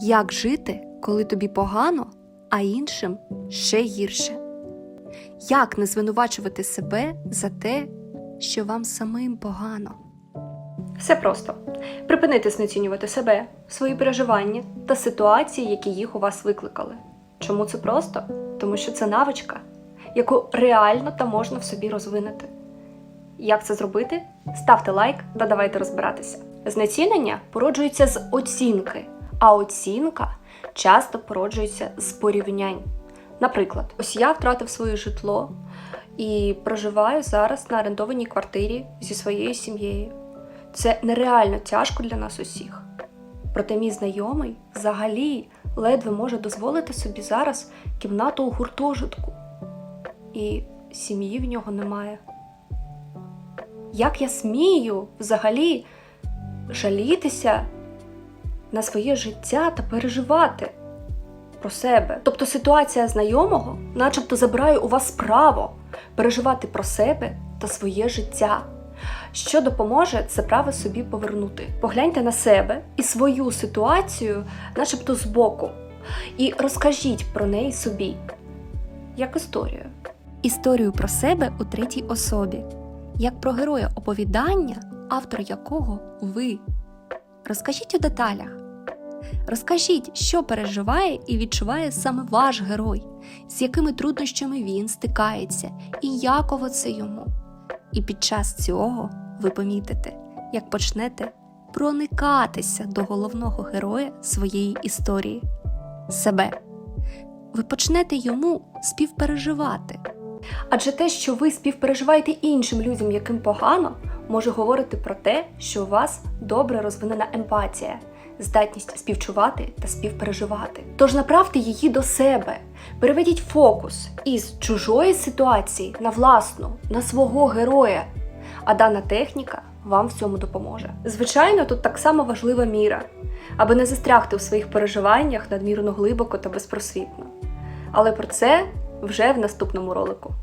Як жити, коли тобі погано, а іншим ще гірше? Як не звинувачувати себе за те, що вам самим погано? Все просто. Припинити знецінювати себе, свої переживання та ситуації, які їх у вас викликали. Чому це просто? Тому що це навичка, яку реально та можна в собі розвинути. Як це зробити? Ставте лайк та давайте розбиратися. Знецінення породжується з оцінки, а оцінка часто породжується з порівнянь. Наприклад, ось я втратив своє житло і проживаю зараз на орендованій квартирі зі своєю сім'єю. Це нереально тяжко для нас усіх. Проте мій знайомий взагалі ледве може дозволити собі зараз кімнату у гуртожитку, і сім'ї в нього немає. Як я смію взагалі жалітися на своє життя та переживати про себе? Тобто ситуація знайомого, начебто, забирає у вас право переживати про себе та своє життя. Що допоможе це право собі повернути? Погляньте на себе і свою ситуацію, начебто збоку, і розкажіть про неї собі, як історію. Історію про себе у третій особі, як про героя оповідання, автор якого ви. Розкажіть у деталях. Розкажіть, що переживає і відчуває саме ваш герой, з якими труднощами він стикається, і яково це йому. І під час цього ви помітите, як почнете проникатися до головного героя своєї історії себе. Ви почнете йому співпереживати. Адже те, що ви співпереживаєте іншим людям, яким погано, може говорити про те, що у вас добре розвинена емпатія, здатність співчувати та співпереживати. Тож направте її до себе, переведіть фокус із чужої ситуації на власну, на свого героя. А дана техніка вам в цьому допоможе. Звичайно, тут так само важлива міра, аби не застрягти у своїх переживаннях надмірно глибоко та безпросвітно. Але про це вже в наступному ролику.